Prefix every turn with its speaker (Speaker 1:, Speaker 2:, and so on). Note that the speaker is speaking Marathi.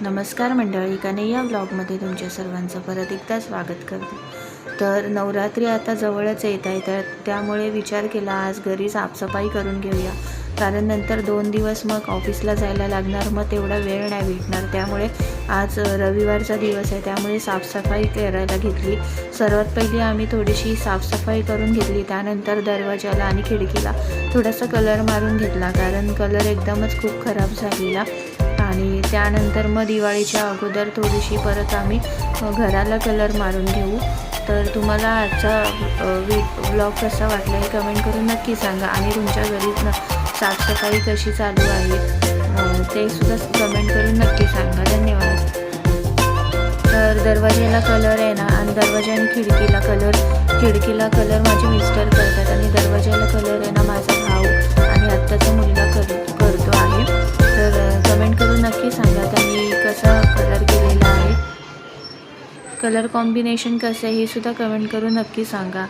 Speaker 1: नमस्कार मंडळी कन्हैया ब्लॉगमध्ये तुमच्या सर्वांचं परत एकदा स्वागत करते. तर नवरात्री आता जवळच येत आहे तर त्यामुळे विचार केला आज घरी साफसफाई करून घेऊया. कारण नंतर दोन दिवस मग ऑफिसला जायला लागणार मग तेवढा वेळ नाही भेटणार. त्यामुळे आज रविवारचा दिवस आहे त्यामुळे साफसफाई करायला घेतली. सर्वात पहिली आम्ही थोडीशी साफसफाई करून घेतली त्यानंतर दरवाजाला आणि खिडकीला थोडासा कलर मारून घेतला. कारण कलर एकदमच खूप खराब झालेला. आणि त्यानंतर मग दिवाळीच्या अगोदर थोडीशी परत आम्ही घराला कलर मारून घेऊ. तर तुम्हाला आजचा वी ब्लॉग कसा वाटला हे कमेंट करून नक्की सांगा. आणि तुमच्या घरी न साफसफाई कशी चालू आहे ते सुद्धा कमेंट करून नक्की सांगा. धन्यवाद. तर दरवाज्याला कलर आहे ना आणि दरवाजा आणि खिडकीला कलर खिडकीला कलर माझे मिस्टर करतात आणि दर कसा कलर केलेला आहे? कलर कॉम्बिनेशन कसं आहे हे सुद्धा कमेंट करून नक्की सांगा.